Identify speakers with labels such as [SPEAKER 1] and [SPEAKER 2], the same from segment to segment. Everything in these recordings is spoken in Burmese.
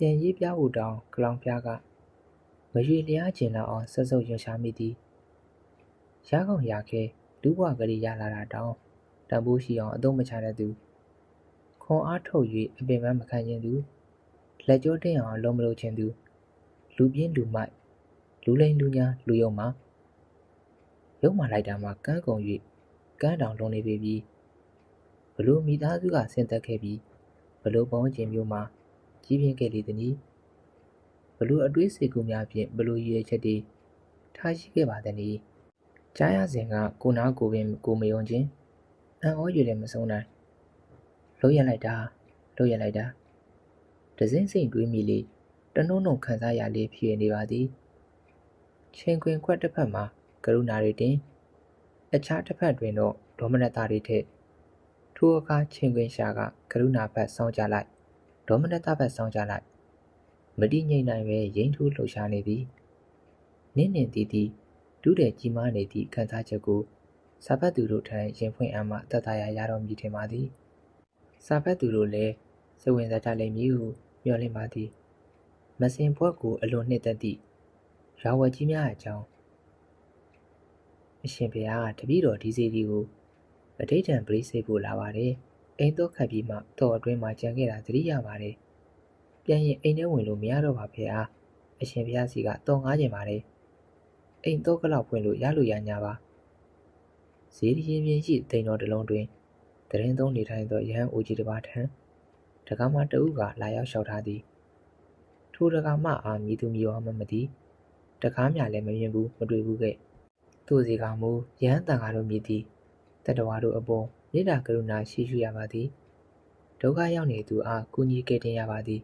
[SPEAKER 1] ပြန်ရေးပြဖို့တောင်ကလောင်ပြားကမရွေလျားကျင်တော့အောင်ဆက်စုပ်ရွှရှာမိသည်ရကောင်ရခဲလူဘဝကလေးရလာတာတောင်တန်ဖိုးရှိအောင်အသုံးမချတတ်သူခွန်အားထုတ်၍အပင်ပန်းမခံခြင်းသူလက်ကြောတင်းအောင်လုံးမလို့ခြင်းသူလူပြင်းလူမိုက်လူလိန်လူညာလူယုံမှာရုံမှလိုက်တာမှာကန်းကုန်၍ကန်းတောင်လုံးနေပေပြီဘလို့မိသားစုကဆင်းသက်ခဲ့ပြီးဘလို့ပေါင်းခြင်းမျိုးမှာ ကြီးပြင်းခဲ့လေသည်။ဘလို့အတွေးစေကူများဖြင့်ဘလို့ရည်ရွယ်ချက်တွေထားရှိခဲ့ပါသနည်း။ကြားရစဉ်ကကိုနာကိုပင်ကိုမယုံခြင်းအံ့ဩရလည်းမဆုံးနိုင်။လို့ရလိုက်တာလို့ရလိုက်တာဒဇင်းစိန်တွေးမိလေတနှုံနှုံခံစားရလေဖြစ်နေပါသည်။ချင်းခွင်ခွက်တစ်ဖက်မှာကရုဏာတွေတင်အခြားတစ်ဖက်တွင်တော့ဒေါမနတာတွေထက်ထိုအခါချင်းခွင်ရှာကကရုဏာဘက်ဆောင်းကြလိုက် ဒေါမနတဘက်ဆောင်ကြလိုက်မတိငိမ့်နိုင်ပဲရိမ့်ထူးလှုပ်ရှားနေသည်နင်းနင်းတီတီဒုတဲ့ကြီးမားနေသည့်ခံစားချက်ကိုစာဖတ်သူတို့ထံရင်ဖွင့်အမှတတ်တာရရတော်မူထင်ပါသည်စာဖတ်သူတို့လည်းစိတ်ဝင်စားကြလိမ့်မည်ဟုမျှော်လင့်ပါသည်မစင်ဘွက်ကိုအလွန်နှစ်သက်သည့်ရာဝကြီးများအကြောင်းအရှင်ဘုရားတပည့်တော်ဒီစီဒီကိုအဋိဋ္ဌံပရိစေဖို့လာပါတယ် အိမ်တော့ခတ်ပြီးမှတော့အတွင်းမှာကြံခဲ့တာသတိရပါတယ်။ပြန်ရင်အိမ်ထဲဝင်လို့မရတော့ပါဖေဟာ။အရှင်ဘုရားစီကတော့ငားကျင်ပါတယ်။အိမ်တော့ကလောက်ဖွင့်လို့ရလို့ရညာပါ။ဈေးရင်းပြင်းရှိတိမ်တော်တစ်လုံးတွင်တရင်သုံးနေထိုင်သောရဟန်းအိုကြီးတစ်ပါးထံတက္ကမတအုပ်ကလာရောက်လျှောက်ထားသည်။ထိုတက္ကမအားမြည်သူမြည်ဝါမမသိတကားမြလည်းမမြင်ဘူးမတွေ့ဘူးခဲ့။သူ့စီကမူရဟန်းတန်ဃာတို့မြည်သည်တတဝါတို့အပေါ် မေတ္တာကရုဏာရှိရှိရပါသည်ဒုက္ခရောက်နေသူအားကူညီကယ်တင်ရပါသည်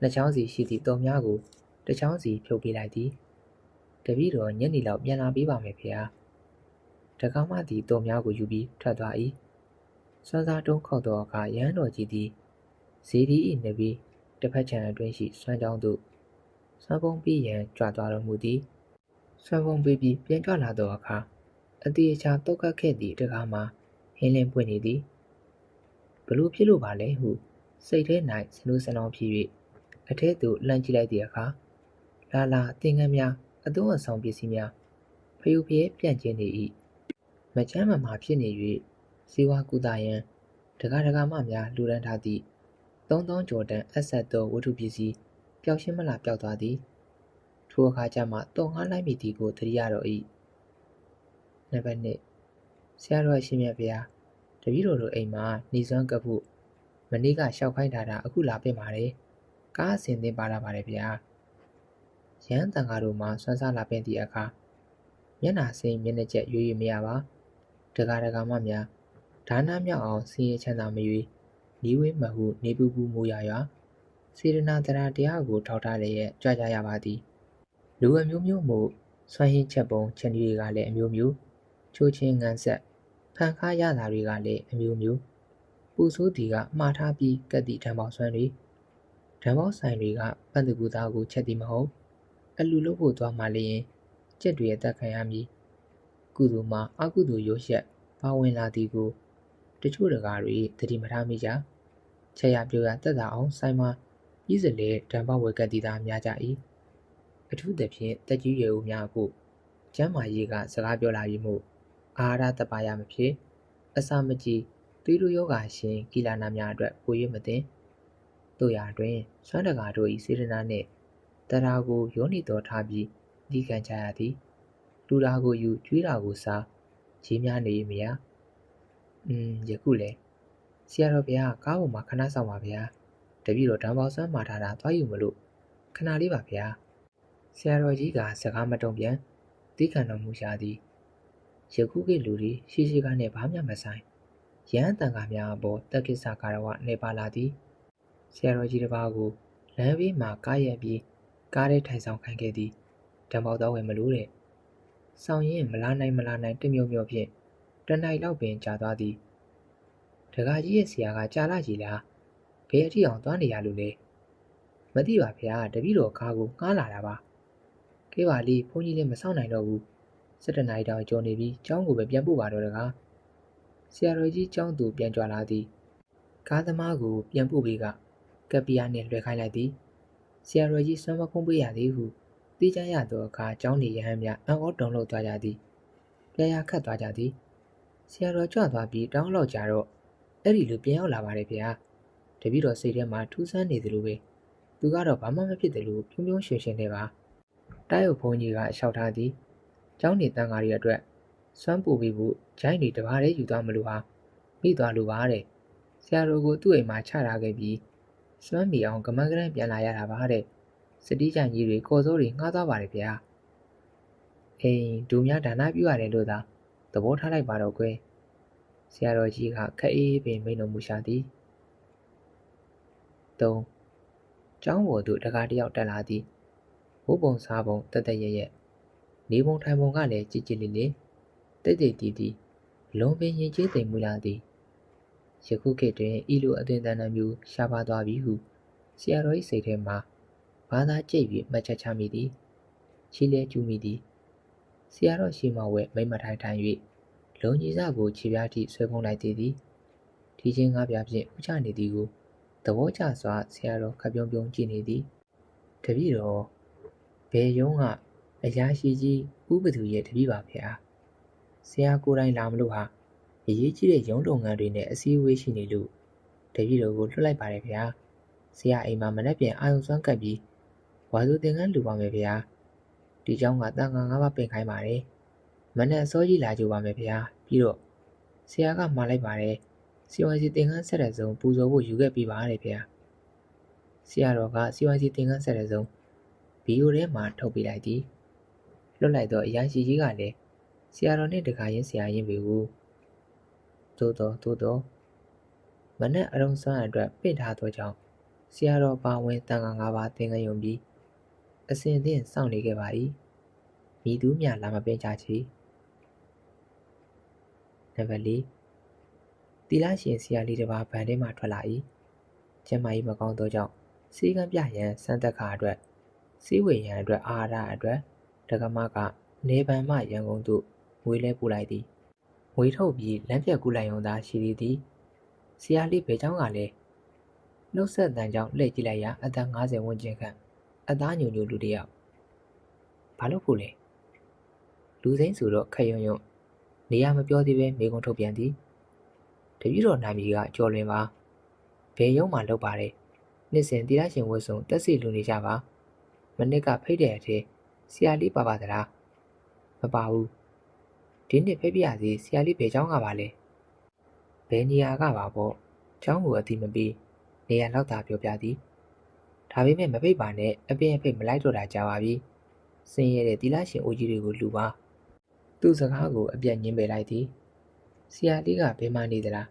[SPEAKER 1] နှစ်ချောင်းစီရှိသည့်တော်များကိုတစ်ချောင်းစီဖြုတ်ပေးလိုက်သည်တပည့်တော်ညနေလောက်ပြန်လာပေးပါမယ်ဖေဟာတက္ကမသည်တော်များကိုယူပြီးထွက်သွား၏စွမ်းစားတုံးခောက်သောအခါရဟန်းတော်ကြီးသည်ဇေဒီ၏နေပြီးတစ်ဖက်ခြံအတွင်းရှိစွမ်းကြောင်းသို့စွမ်းပုံပြီးရန်ကြွသွားတော်မူသည်စွမ်းပုံပြီးပြီးပြန်ကြွလာသောအခါအတိအချာတုတ်ကတ်ခဲ့သည့်တကားမှာ ဟင်းလင်းပွင့်နေသည်ဘလို့ဖြစ်လို့ပါလဲဟုစိတ်ထဲ၌စနိုးစနောင်းဖြစ်၍အထဲသို့လှမ်းကြည့်လိုက်သည့်အခါလာလာတင်ငန်းများအသွင်အဆောင်ပစ္စည်းများဖျူဖျဲပြန့်ကျင်းနေ၏မချမ်းမမာဖြစ်နေ၍ဇီဝကုသယံတကားတကားမှများလူရန်ထားသည့်3000ကျော်တန်အဆက်သောဝတ္ထုပစ္စည်းပျောက်ရှင်းမလားပျောက်သွားသည်ထိုအခါကျမှတုံငားလိုက်မိသည်ကိုသတိရတော့၏နံပါတ်1 ဆရာတော်ရှင်မြတ်ဗျာတပည့်တော်တို့အိမ်မှာနေစွမ်းကပ်ဖို့မနေ့ကရှောက်ခိုင်းထားတာအခုလာပြင်ပါတယ်ကားအစင်သင်းပါလာပါတယ်ဗျာရန်တန်ကားတို့မှာဆွမ်းစားလာပင်သည့်အခါမျက်နာစိမ်းမျက်နှာကျက်ရွေးရွေးမရပါတကားတကားမှများဒါနမြောက်အောင်ဆင်းရဲချမ်းသာမရွေးနီးဝေးမဟုနေပူပူမိုးရရွာစေရနာတရားတရားကိုထောက်ထားလျက်ကြွကြရပါသည်လူအမျိုးမျိုးမှုဆွမ်းဟင်းချက်ပုံချက်နည်းတွေကလည်းအမျိုးမျိုး ချိုးချင်းငန်းဆက်ဖန်ခါရတာတွေကလည်းအမျိုးမျိုးပူဆိုးတီကမှားထားပြီးကက်တီဓာန်ပေါဆွမ်းတွေဓာန်ပေါဆိုင်တွေကပန့်သူကူသားကိုချက်တီမဟုတ်အလူလို့ဖို့သွားမှလည်းကြက်တွေအသက်ခံရမည်ကုသိုလ်မှာအကုသိုလ်ရုပ်ရက်ပါဝင်လာသည်ကိုတချို့တကားတွေတတိမထားမိကြချက်ရပြိုရတက်တာအောင်ဆိုင်မှာပြီးစလေဓာန်ပေါဝယ်ကက်တီသားများကြ၏အထူးသဖြင့်တက်ကြီးရွယ်ဦးများကိုကျမ်းမာရေးကစကားပြောလာပြီးမှု အာဟာရတပါရမဖြစ်အစာမကြည်သွေးတို့ယောဂါရှင်ကီလာနာများအတွက်ပို၍မသိတို့ရာတွင်ဆွမ်းတကာတို့၏စေတနာနှင့်တရားကိုယောနိတော်ထားပြီးဒီကံကြရသည်လူတာကိုယူကျွေးတာကိုစားကြီးများနေမရอืมယခုလေဆရာတော်ဘုရားကားပေါ်မှာခဏဆောင်ပါဗျာတပည့်တော်ဓမ္မပေါဆွမ်းမှာထားတာသွားယူမလို့ခဏလေးပါဗျာဆရာတော်ကြီးကစကားမတုံ့ပြန်သိခံတော်မူရှာသည် ယခုခေတ်လူတွေရှိရှိကားနဲ့ဘာမှမဆိုင်ရဟန်းတန်ခါများအပေါ်တက်ကိစ္စကာရဝနေပါလာသည်ဆရာတော်ကြီးတစ်ပါးကိုလမ်းဘေးမှာကားရက်ပြီးကားထဲထိုင်ဆောင်ခိုင်းခဲ့သည်ဓမ္မောက်တော်ဝင်မလို့တဲ့ဆောင်ရင်မလာနိုင်မလာနိုင်တမျိုးမျိုးဖြင့်တနိုင်လောက်ပင်ကြာသွားသည်ဒကာကြီးရဲ့ဆရာကကြာလာကြီးလားဘယ်အထိအောင်သွားနေရလို့လဲမသိပါဗျာတပည့်တော်ကားကိုငှားလာတာပါကဲပါလေဘုန်းကြီးလည်းမဆောင်နိုင်တော့ဘူး 17နာရီတောင်ကျော်နေပြီးကျောင်းကိုပဲပြန်ပို့ပါတော့တကားဆရာတော်ကြီးကျောင်းသူပြန်ကြွလာသည်ကားသမားကိုပြန်ပို့ပြီးကကပ်ပီယာနှင့်လွှဲခိုင်းလိုက်သည်ဆရာတော်ကြီးစွမ်းမကုန်းပေးရသည်ဟုသိကြရသောအခါကျောင်းနေရဟန်းများအံ့ဩတုန်လှုပ်သွားကြသည်ပြာရခတ်သွားကြသည်ဆရာတော်ကြွသွားပြီးတောင်းလောက်ကြတော့အဲ့ဒီလူပြန်ရောက်လာပါတယ်ဗျာတပည့်တော်စိတ်ထဲမှာထူးဆန်းနေသလိုပဲသူကတော့ဘာမှမဖြစ်တယ်လို့ပြုံးပြုံးရွှင်ရွှင်နေပါတားရုပ်ဘုန်းကြီးကလျှောက်ထားသည် ကျောင်းနေတန်ဃာတွေအတွက်စွမ်းပူပြီးဖို့ဂျိုင်းတွေတပါးလေးယူသွားမလို့ဟာမိသွားလို့ပါတဲ့ဆရာတော်ကိုသူ့အိမ်မှာချထားခဲ့ပြီးစွမ်းမီအောင်ကမန်းကရန်ပြန်လာရတာပါတဲ့စတိကြံကြီးတွေကော်စိုးတွေငှားသွားပါတယ်ဗျာအိမ်ဒူများဒါနပြုရတယ်လို့သာသဘောထားလိုက်ပါတော့ကွယ်ဆရာတော်ကြီးကခက်အေးပင်မိန်တော်မူရှာသည်၃ကျောင်းပေါ်သို့တကားတယောက်တက်လာသည်ဘိုးပုံစားပုံတက်တက်ရရက် နေပုံထိုင်ပုံကလည်းကြည်ကြည်လေးလေးတိတ်တိတ်တီးတီးလုံးပင်ရင်ကျေးသိမ်မူလာသည်ယခုခေတ်တွင်ဤလိုအသွင်သဏ္ဍာန်မျိုးရှားပါသွားပြီဟုဆရာတော်၏စိတ်ထဲမှာဘာသာကြိတ်ပြီးမှတ်ချက်ချမိသည်ချီလဲကျူးမိသည်ဆရာတော်ရှိမဝဲမိမ့်မထိုင်ထိုင်၍လုံကြီးစကိုခြေပြားထိဆွဲဖုံးလိုက်သည်သည်ဒီချင်းကားပြဖြင့်ဥချနေသည်ကိုသဘောကျစွာဆရာတော်ခပ်ပြုံးပြုံးကြည့်နေသည်တပည့်တော်ဘယ်ယုံက အရာရှိကြီးဥပဒူရဲ့တပည့်ပါဗျာဆရာကိုယ်တိုင်လာမလို့ဟာအရေးကြီးတဲ့ရုံးလုပ်ငန်းတွေနဲ့အစည်းအဝေးရှိနေလို့တပည့်တော်ကိုလွှတ်လိုက်ပါတယ်ဗျာဆရာအိမ်မှာမနေ့ပြန်အာယုံစွမ်းကပ်ပြီးဝါစုသင်္ကန်းလူပါမယ်ဗျာဒီเจ้าကတန်ခါငါးပါးပင်ခိုင်းပါတယ်မနေ့အစောကြီးလာကြပါမယ်ဗျာပြီးတော့ဆရာကမှားလိုက်ပါတယ်စီဝိုင်စီသင်္ကန်းဆက်တဲ့စုံပူဇော်ဖို့ယူခဲ့ပြီးပါတယ်ဗျာဆရာတော်ကစီဝိုင်စီသင်္ကန်းဆက်တဲ့စုံဗီဒီယိုထဲမှာထုတ်ပြလိုက်သည် လွတ်လိုက်တော့အရာရှိကြီးကလည်းဆရာတော်နဲ့တခါရင်ဆရာရင်ပြီကိုသို့တော့သို့တော့မနဲ့အရုံစွမ်းအတွက်ပင့်ထားသောကြောင့်ဆရာတော်ပါဝင်တန်ခါ၅ပါးသင်္ကန်းယုံပြီးအစဉ်သင့်စောင့်နေခဲ့ပါ၏မိသူမြလာမပင်ချချီနံပါတ်၄တီလာရှင်ဆရာလေးတစ်ပါးဗန်ထဲမှထွက်လာ၏ကျမကြီးမကောင်းသောကြောင့်စီကံပြရန်စံတက်ခါအတွက်စီးဝေရန်အတွက်အာဟာရအတွက် ဒကမကနေပန်မှရန်ကုန်သို့ငွေလဲပို့လိုက်သည်ငွေထုတ်ပြီးလမ်းပြက်ကူလိုက်ရုံသာရှိသေးသည်ဆရာလေးဘယ်เจ้าကလဲနှုတ်ဆက်တန်ကြောင့်လှည့်ကြည့်လိုက်ရာအသက်50ဝန်းကျင်ခန့်အသားညိုညိုလူတစ်ယောက်ဘာလို့ဖို့လဲလူစိမ့်ဆိုတော့ခက်ရွံ့ရွံ့နေရမပြောသေးပဲမိကုံထုတ်ပြန်သည်တပည့်တော်နာမည်ကကျော်လွင်ပါဘယ်ရုံမှလောက်ပါတယ်နှစ်စဉ်တိရရှင်ဝတ်စုံတက်စီလူနေကြပါမနစ်ကဖိတ်တဲ့အထက် ဆရာလေးပါပါသလားမပါဘူးဒီနှစ်ဖိတ်ပြရစီဆရာလေးဘယ်เจ้าကပါလဲဘယ်နေရာကပါပေါ့เจ้าကိုအတိမပြီးနေရာလောက်သာပြောပြသည်ဒါပေမဲ့မဖိတ်ပါနဲ့အပင်အဖိတ်မလိုက်တော့တာကြာပါပြီစင်ရတဲ့တိလရှင်အိုကြီးတွေကိုလူပါသူ့စကားကိုအပြတ်ညင်းပယ်လိုက်သည်ဆရာလေးကဘယ်မှနေသလား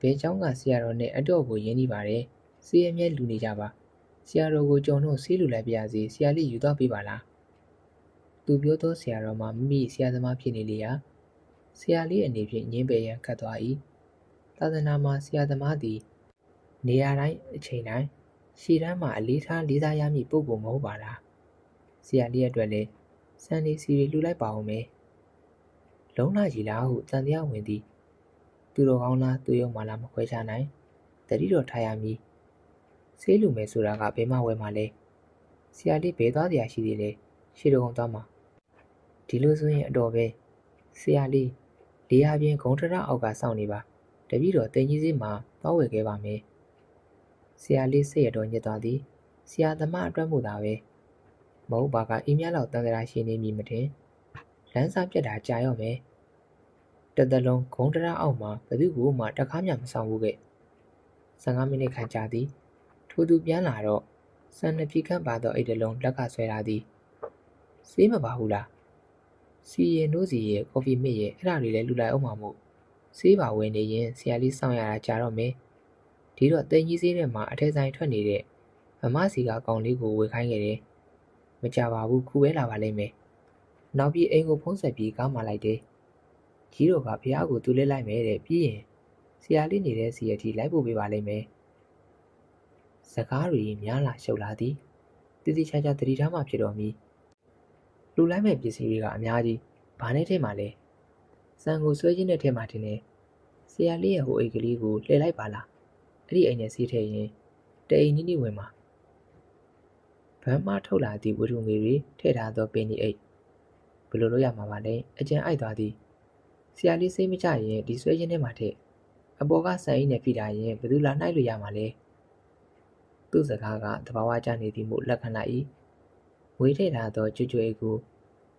[SPEAKER 1] ဘဲเจ้าကဆရာတော်နဲ့အတော့ကိုရင်းနှီးပါတယ်စီးအမြဲလူနေကြပါဆရာတော်ကိုကြုံတော့ဆေးလူလိုက်ပြရစီဆရာလေးယူတော့ပေးပါလား သူပြောသောဆရာတော်မှာမိမိဆရာသမားဖြစ်နေလေရာဆရာလေးအနေဖြင့်ညင်းပယ်ရန်ခတ်သွား၏သာသနာမှာဆရာသမားသည် နေရာတိုင်းအချိန်တိုင်းရှည်တန်းမှာအလေးထားလေးစားရမည့်ပုံပုံမဟုတ်ပါလားဆရာလေးအတွက်လည်းစံနေစီရီလှူလိုက်ပါအောင်မယ်လုံးလာကြီးလားဟုတန်တရားဝင်သည်သူတော်ကောင်းလားသူရုံမှလားမခွဲခြားနိုင်တတိတော်ထားရမည်ဆေးလူမယ်ဆိုတာကဘယ်မှဝဲမှာလဲဆရာလေးဘယ်သွားတရားရှိသေးလဲရှေ့တော်သွားမှာ ဒီလိုဆိုရင်အတော်ပဲဆရာလေးလေးရပြင်းဂုံထရအောက်ကစောင့်နေပါတပည့်တော်တင်ကြီးစည်းမှာသွားဝယ်ခဲ့ပါမယ်ဆရာလေးစိတ်ရတော်ညစ်သွားသည်ဆရာသမားအတွက်မှုသာပဲမဟုတ်ပါကအင်းမြလောက်တန်တရာရှိနေမိမတင်လမ်းစာပြတ်တာကြာရော့မယ်တသက်လုံးဂုံတရအောက်မှာဘသူ့ကိုမှတခါမှမဆောင်ဘူးခဲ့15မိနစ်ခန့်ကြာသည်ထိုသူပြန်လာတော့စံနှစ်ပြည့်ခန့်ပါသောအိတ်တလုံးလက်ကဆွဲလာသည်စေးမပါဘူးလား စီရင်တို့စီရဲ့ကော်ဖီမစ်ရဲ့အဲ့ဒါတွေလည်းလူလိုက်အောင်မှာမို့ဆေးပါဝင်နေရင်ဆရာလေးစောင့်ရတာကြာတော့မယ်ဒီတော့တင်ကြီးဆေးထဲမှာအထက်ဆိုင်ထွက်နေတဲ့မမစီကကောင်လေးကိုဝေခိုင်းခဲ့တယ်မကြပါဘူးခုပဲလာပါလိမ့်မယ်နောက်ပြီးအိမ်ကိုဖုံးဆက်ပြီးကားမှလိုက်တယ်ကြီးတော်ကဖះကိုသူ့လက်လိုက်မယ်တဲ့ပြီးရင်ဆရာလေးနေတဲ့စီရတီလိုက်ဖို့ပေးပါလိမ့်မယ်စကားတွေများလာရှုပ်လာသည်တတိချာချာတတိထားမှဖြစ်တော်မူ လူလိုက်မဲ့ပစ္စည်းတွေကအများကြီးဘာနဲ့ထဲမှာလဲစံကိုဆွဲခြင်းတဲ့ထဲမှာတင်နေဆရာလေးရဲ့ဟိုအိတ်ကလေးကိုလှည့်လိုက်ပါလားအဲ့ဒီအိမ်နဲ့စီးထည့်ရင်တအိမ်နီးနီးဝင်မှာဗန်းမထုတ်လာသည့်ဝတ္ထုငွေတွေထည့်ထားသောပင်ဒီအိတ်ဘယ်လိုလုပ်ရမှာပါလဲအကျဉ်အိုက်သွားသည်ဆရာလေးစိတ်မချရင်ဒီဆွဲချင်းထဲမှာထည့်အပေါ်ကဆန်အိတ်နဲ့ဖိထားရင်ဘယ်သူလာနှိုက်လို့ရမှာလဲသူ့စကားကသဘာဝကျနေသည်မို့လက်ခံလိုက်၏ ငွေထည့်ထားသောကျွတ်ကျွတ်အိတ်ကို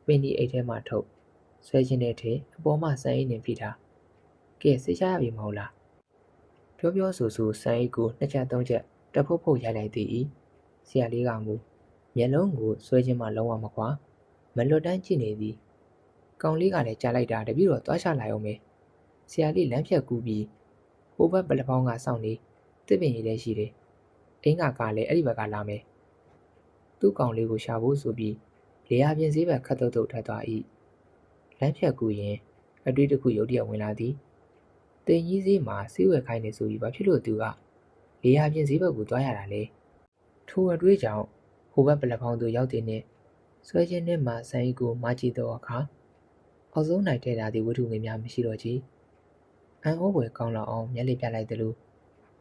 [SPEAKER 1] ပင်ဒီအိတ်ထဲမှထုတ်ဆွဲချင်းထဲထည့်အပေါ်မှဆန်အိတ်နဲ့ဖိထားကဲစိတ်ချရပြီမဟုတ်လားပြောပြောဆိုဆိုဆန်အိတ်ကိုနှစ်ချက်သုံးချက်တဖုတ်ဖုတ်ရိုက်လိုက်သည်ဆရာလေးကမူမျက်လုံးကိုဆွဲခြင်းမှလုံးဝမခွာမလွတ်တမ်းကြည့်နေသည်ကောင်လေးကလည်းကြားလိုက်တာတပြည့်တော့သွားချလိုက်အောင်ပဲဆရာလေးလမ်းဖြတ်ကူးပြီးဟိုဘက်ပလက်ပေါင်းကစောင့်နေတစ်ပင်ရည်လည်းရှိတယ်အင်းကကလည်းအဲ့ဒီဘက်ကလာမယ် သူ့ကောင်လေးကိုရှာဖို့ဆိုပြီးလေယာပြင်စည်းဘက်ခတ်တုတ်တုတ်ထပ်သွား၏လမ်းဖြတ်ကူးရင်အတွေ့တစ်ခုရုတ်တရက်ဝင်လာသည်တင်ကြီးစည်းမှာစီးဝယ်ခိုင်းနေဆိုပြီးဘာဖြစ်လို့သူကလေယာပြင်စည်းဘက်ကိုသွားရတာလဲထိုအတွေ့ကြောင့်ဟိုဘက်ပလက်ဖောင်းသို့ရောက်တဲ့နှင့်ဆွဲခြင်းနှင့်မှဆန်ဤကိုမကြည့်သောအခါအောက်ဆုံးနိုင်ထဲတာသည့်ဝတ္ထုငွေများမရှိတော့ချီအန်ဟောပွဲကောင်းလောက်အောင်မျက်လိပြလိုက်သလို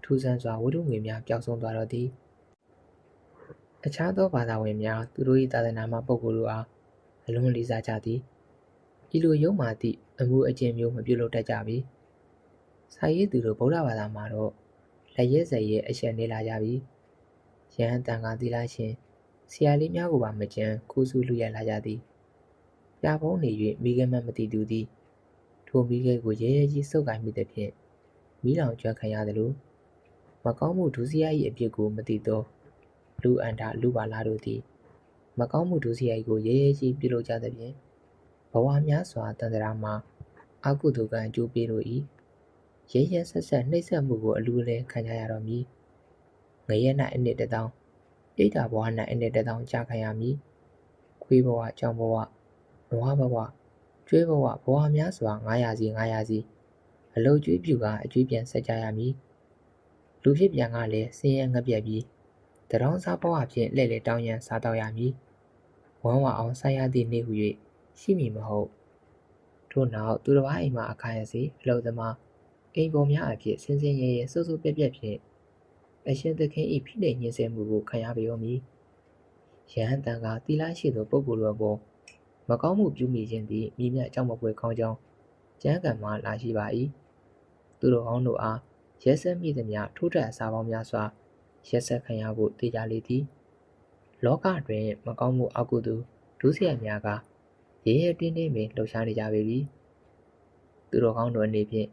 [SPEAKER 1] ထူးဆန်းစွာဝတ္ထုငွေများပျောက်ဆုံးသွားတော့သည် အခြားသောဘာသာဝင်များသူတို့၏သာသနာမှပုဂ္ဂိုလ်တို့အားအလွန်လေးစားကြသည်ဤလိုယုံမာသည့်အမှုအကျင့်မျိုးမပြုလုပ်တတ်ကြပြီစာရေးသူတို့ဗုဒ္ဓဘာသာမှာတော့လက်ရဲစက်ရဲအရှက်နေလာကြပြီရဟန်းတန်ခါသီလရှင်ဆရာလေးများကိုပါမကြမ်းခိုးစုလူရလာကြသည်ပြဖုံးနေ၍မိခဲမမတိသူသည်ထိုမိခဲကိုရဲရဲကြီးစုပ်ကိုင်မိသည်ဖြင့်မိလောင်ကျွမ်းခံရသလိုမကောင်းမှုဒုစရိုက်၏အပြစ်ကိုမသိသော လူအန္တာလူပါလာတို့သည်မကောင်းမှုဒုစရိုက်ကိုရဲရဲကြီးပြုလုပ်ကြသဖြင့်ဘဝများစွာတန်တရာမှာအကုသိုလ်ကံအကျိုးပေးလို့၏ရဲရဲဆက်ဆက်နှိပ်စက်မှုကိုအလူအလဲခံကြရတော့မည်ငရဲ၌အနှစ်တစ်တောင်းပြိတ္တာဘဝ၌အနှစ်တစ်တောင်းကြာခံရမည်ခွေးဘဝကြောင်ဘဝနွားဘဝကျွေးဘဝဘဝများစွာ900စီ900စီအလုတ်ကျွေးပြူကအကျွေးပြန်ဆက်ကြရမည်လူဖြစ်ပြန်ကလည်းဆင်းရဲငှက်ပြက်ပြီး တရောင်းစားဘဝဖြင့်လှည့်လေတောင်းရန်စားတော့ရမည်ဝမ်းဝအောင်ဆိုင်ရသည့်နေ့ဟု၍ရှိမည်မဟုတ်ထို့နောက်သူတစ်ပါးအိမ်မှအခါရစီအလုသမားအိမ်ပေါ်များအဖြစ်ဆင်းဆင်းရဲရဲဆူဆူပြက်ပြက်ဖြင့်အရှင်သခင်၏ဖိနှိပ်ညှင်းဆဲမှုကိုခံရပေရောမည်။ယဟန်တန်ကတီလာရှိသောပုဂ္ဂိုလ်တို့ပေါ်မကောင်းမှုပြုမိခြင်းသည်မိမြတ်အကြောင်းမပွဲကောင်းကြောင်းကျမ်းဂန်မှလာရှိပါ၏။သူတို့ဟောင်းတို့အားရက်ဆက်မိသည်များထိုးထွက်အစာပေါင်းများစွာ ရက်ဆက်ခံရဖို့တေချာလေသည်။လောကတွင်မကောင်းမှုအကုသိုလ်ဒုစရိုက်များကရဲရဲတင်းတင်းပင်လှုပ်ရှားနေကြပေပြီ။သူတို့ကောင်းတို့အနေဖြင့်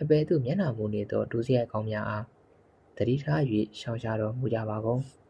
[SPEAKER 1] အပေသို့မျက်နှာမူနေသောဒုစရိုက်ကောင်းများအားတတိထား၍ရှောင်ရှားတော်မူကြပါကုန်။